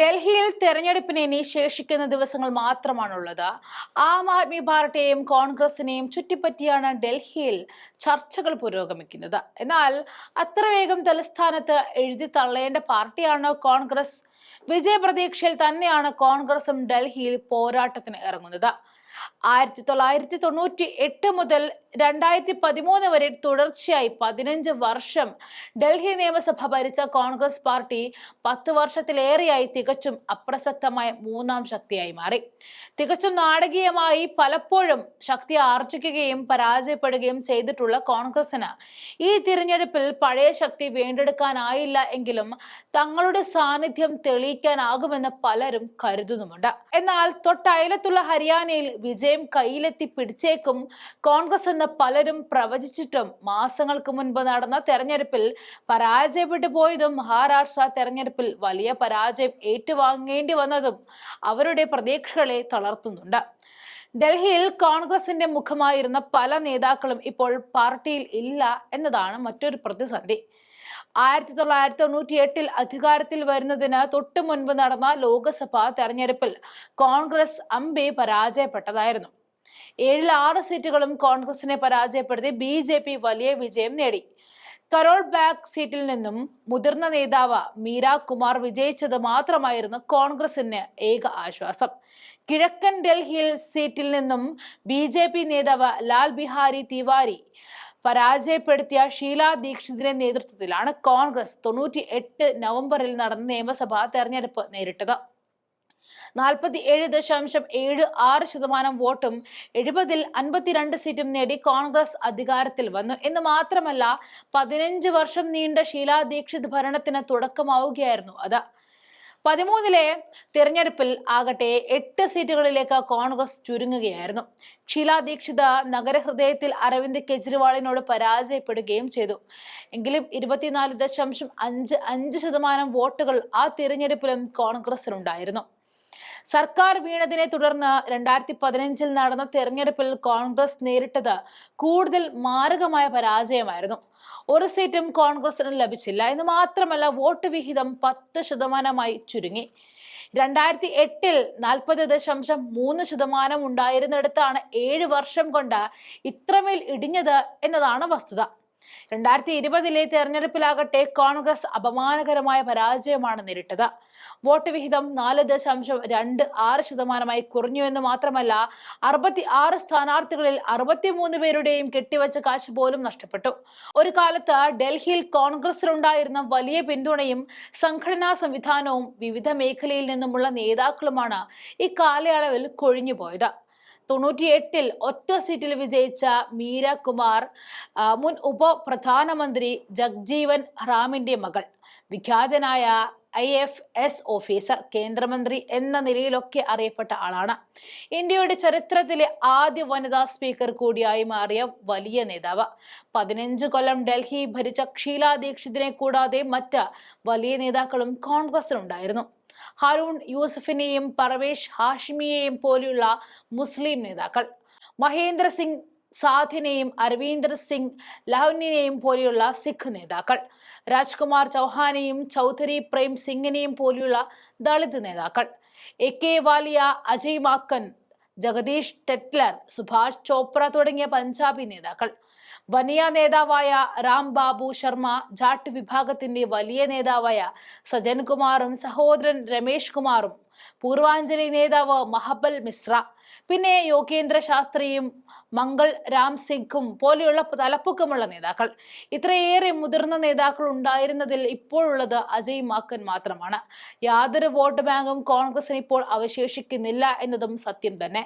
ഡൽഹിയിൽ തെരഞ്ഞെടുപ്പിന് ഇനി ശേഷിക്കുന്ന ദിവസങ്ങൾ മാത്രമാണുള്ളത്. ആം ആദ്മി പാർട്ടിയെയും കോൺഗ്രസിനെയും ചുറ്റിപ്പറ്റിയാണ് ഡൽഹിയിൽ ചർച്ചകൾ പുരോഗമിക്കുന്നത്. എന്നാൽ അത്ര വേഗം തലസ്ഥാനത്ത് എഴുതി തള്ളേണ്ട പാർട്ടിയാണ് കോൺഗ്രസ്. വിജയപ്രതീക്ഷയിൽ തന്നെയാണ് കോൺഗ്രസും ഡൽഹിയിൽ പോരാട്ടത്തിന് ഇറങ്ങുന്നത്. ആയിരത്തി തൊള്ളായിരത്തി തൊണ്ണൂറ്റി എട്ട് മുതൽ രണ്ടായിരത്തി പതിമൂന്ന് വരെ തുടർച്ചയായി പതിനഞ്ച് വർഷം ഡൽഹി നിയമസഭ ഭരിച്ച കോൺഗ്രസ് പാർട്ടി പത്ത് വർഷത്തിലേറെയായി തികച്ചും അപ്രസക്തമായ മൂന്നാം ശക്തിയായി മാറി. തികച്ചും നാടകീയമായി പലപ്പോഴും ശക്തി ആർജിക്കുകയും പരാജയപ്പെടുകയും ചെയ്തിട്ടുള്ള കോൺഗ്രസിന് ഈ തിരഞ്ഞെടുപ്പിൽ പഴയ ശക്തി വീണ്ടെടുക്കാനായില്ല എങ്കിലും തങ്ങളുടെ സാന്നിധ്യം തെളിയിക്കാനാകുമെന്ന് പലരും കരുതുന്നുമുണ്ട്. എന്നാൽ തൊട്ടയലത്തുള്ള ഹരിയാനയിൽ വിജയം കയ്യിലെത്തി പിടിച്ചേക്കും കോൺഗ്രസ് എന്ന് പലരും പ്രവചിച്ചിട്ടും മാസങ്ങൾക്ക് മുൻപ് നടന്ന തെരഞ്ഞെടുപ്പിൽ പരാജയപ്പെട്ടു പോയതും മഹാരാഷ്ട്ര തെരഞ്ഞെടുപ്പിൽ വലിയ പരാജയം ഏറ്റുവാങ്ങേണ്ടി വന്നതും അവരുടെ പ്രതീക്ഷകളെ തളർത്തുന്നുണ്ട്. ഡൽഹിയിൽ കോൺഗ്രസിന്റെ മുഖമായിരുന്ന പല നേതാക്കളും ഇപ്പോൾ പാർട്ടിയിൽ ഇല്ല എന്നതാണ് മറ്റൊരു പ്രതിസന്ധി. ആയിരത്തി തൊള്ളായിരത്തി തൊണ്ണൂറ്റി എട്ടിൽ അധികാരത്തിൽ വരുന്നതിന് തൊട്ടു മുൻപ് നടന്ന ലോക്സഭാ തെരഞ്ഞെടുപ്പിൽ കോൺഗ്രസ് അമ്പെ പരാജയപ്പെട്ടതായിരുന്നു. ഏഴിൽ ആറ് സീറ്റുകളും കോൺഗ്രസിനെ പരാജയപ്പെടുത്തി ബി ജെ പി വലിയ വിജയം നേടി. കരോൾ ബാഗ് സീറ്റിൽ നിന്നും മുതിർന്ന നേതാവ് മീര കുമാർ വിജയിച്ചത് മാത്രമായിരുന്നു കോൺഗ്രസിന് ഏക ആശ്വാസം. കിഴക്കൻ ഡൽഹിയിൽ സീറ്റിൽ നിന്നും ബി ജെ പി നേതാവ് ലാൽ ബിഹാരി തിവാരി പരാജയപ്പെടുത്തിയ ഷീല ദീക്ഷിതിന്റെ നേതൃത്വത്തിലാണ് കോൺഗ്രസ് തൊണ്ണൂറ്റി എട്ട് നവംബറിൽ നടന്ന നിയമസഭാ തെരഞ്ഞെടുപ്പ് നേരിട്ടത്. നാൽപ്പത്തി ഏഴ് ദശാംശം ഏഴ് ആറ് ശതമാനം വോട്ടും എഴുപതിൽ അൻപത്തിരണ്ട് സീറ്റും നേടി കോൺഗ്രസ് അധികാരത്തിൽ വന്നു. എന്ന് മാത്രമല്ല പതിനഞ്ച് വർഷം നീണ്ട ഷീലാ ദീക്ഷിത് ഭരണത്തിന് തുടക്കമാവുകയായിരുന്നു അത്. പതിമൂന്നിലെ തിരഞ്ഞെടുപ്പിൽ ആകട്ടെ എട്ട് സീറ്റുകളിലേക്ക് കോൺഗ്രസ് ചുരുങ്ങുകയായിരുന്നു. ഷീലാ ദീക്ഷിത നഗരഹൃദയത്തിൽ അരവിന്ദ് കെജ്രിവാളിനോട് പരാജയപ്പെടുകയും ചെയ്തു. എങ്കിലും ഇരുപത്തിനാല് ദശാംശം അഞ്ച് അഞ്ച് ശതമാനം വോട്ടുകൾ ആ തിരഞ്ഞെടുപ്പിലും കോൺഗ്രസിനുണ്ടായിരുന്നു. സർക്കാർ വീണതിനെ തുടർന്ന് രണ്ടായിരത്തി പതിനഞ്ചിൽ നടന്ന തെരഞ്ഞെടുപ്പിൽ കോൺഗ്രസ് നേരിട്ടത് കൂടുതൽ മാരകമായ പരാജയമായിരുന്നു. ഒരു സീറ്റും കോൺഗ്രസിന് ലഭിച്ചില്ല. എന്ന് മാത്രമല്ല വോട്ട് വിഹിതം പത്ത് ശതമാനമായി ചുരുങ്ങി. രണ്ടായിരത്തി എട്ടിൽ നാൽപ്പത് ദശാംശം മൂന്ന് ശതമാനം ഉണ്ടായിരുന്നിടത്താണ് ഏഴ് വർഷം കൊണ്ട് ഇത്രമേൽ ഇടിഞ്ഞത് എന്നതാണ് വസ്തുത. രണ്ടായിരത്തി ഇരുപതിലെ തെരഞ്ഞെടുപ്പിലാകട്ടെ കോൺഗ്രസ് അപമാനകരമായ പരാജയമാണ് നേരിട്ടത്. വോട്ട് വിഹിതം നാല് ദശാംശം രണ്ട് ആറ് ശതമാനമായി കുറഞ്ഞു എന്ന് മാത്രമല്ല അറുപത്തി ആറ് സ്ഥാനാർത്ഥികളിൽ അറുപത്തിമൂന്ന് പേരുടെയും കെട്ടിവച്ച കാശ് പോലും നഷ്ടപ്പെട്ടു. ഒരു കാലത്ത് ഡൽഹിയിൽ കോൺഗ്രസിലുണ്ടായിരുന്ന വലിയ പിന്തുണയും സംഘടനാ സംവിധാനവും വിവിധ മേഖലയിൽ നിന്നുമുള്ള നേതാക്കളുമാണ് ഈ കാലയളവിൽ കൊഴിഞ്ഞുപോയത്. തൊണ്ണൂറ്റിയെട്ടിൽ ഒറ്റ സീറ്റിൽ വിജയിച്ച മീര കുമാർ മുൻ ഉപപ്രധാനമന്ത്രി ജഗ്ജീവൻ റാമിന്റെ മകൾ. വിഖ്യാതനായ ഐ എഫ് എസ് ഓഫീസർ കേന്ദ്രമന്ത്രി എന്ന നിലയിലൊക്കെ അറിയപ്പെട്ട ആളാണ്. ഇന്ത്യയുടെ ചരിത്രത്തിലെ ആദ്യ വനിതാ സ്പീക്കർ കൂടിയായി മാറിയ വലിയ നേതാവ്. പതിനഞ്ച് കൊല്ലം ഡൽഹി ഭരിച്ച ഷീലാ ദീക്ഷിതിനെ കൂടാതെ മറ്റ് വലിയ നേതാക്കളും കോൺഗ്രസിനുണ്ടായിരുന്നു ഹാരൂൺ യൂസഫിനെയും പർവേഷ് ഹാഷിമിയെയും പോലെയുള്ള മുസ്ലിം നേതാക്കൾ. മഹേന്ദ്ര സിംഗ് സാധിനെയും അരവീന്ദർ സിംഗ് ലഹ്നിനെയും പോലെയുള്ള സിഖ് നേതാക്കൾ. രാജ്കുമാർ ചൗഹാനെയും ചൗധരി പ്രേം സിംഗിനെയും പോലെയുള്ള ദളിത് നേതാക്കൾ. എ കെ വാലിയ അജയ് മാക്കൻ ജഗദീഷ് ടെറ്റ്ലർ സുഭാഷ് ചോപ്ര തുടങ്ങിയ പഞ്ചാബി നേതാക്കൾ. വനിയ നേതാവായ രാം ബാബു ശർമ്മ ജാട്ട് വിഭാഗത്തിന്റെ വലിയ നേതാവായ സജൻ കുമാറും സഹോദരൻ രമേഷ് കുമാറും പൂർവാഞ്ജലി നേതാവ് മഹബൽ മിശ്ര പിന്നെ യോഗേന്ദ്ര ശാസ്ത്രിയും മംഗൾ രാം സിംഗും പോലെയുള്ള തലപ്പൊക്കമുള്ള നേതാക്കൾ. ഇത്രയേറെ മുതിർന്ന നേതാക്കൾ ഉണ്ടായിരുന്നതിൽ ഇപ്പോഴുള്ളത് അജയ് മാക്കൻ മാത്രമാണ്. യാതൊരു വോട്ട് ബാങ്കും കോൺഗ്രസിന് ഇപ്പോൾ അവശേഷിക്കുന്നില്ല എന്നതും സത്യം തന്നെ.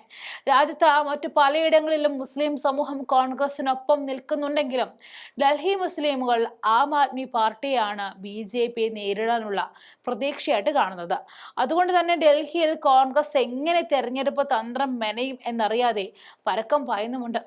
രാജ്യത്ത് മറ്റു പലയിടങ്ങളിലും മുസ്ലിം സമൂഹം കോൺഗ്രസിനൊപ്പം നിൽക്കുന്നുണ്ടെങ്കിലും ഡൽഹി മുസ്ലിമുകൾ ആം ആദ്മി പാർട്ടിയാണ് ബി ജെ പിയെ നേരിടാനുള്ള പ്രതീക്ഷയായിട്ട് കാണുന്നത്. അതുകൊണ്ട് തന്നെ ഡൽഹിയിൽ കോൺഗ്രസ് എങ്ങനെ തെരഞ്ഞെടുപ്പ് തന്ത്രം മെനയും എന്നറിയാതെ പരക്കം പായുന്നുമുണ്ട്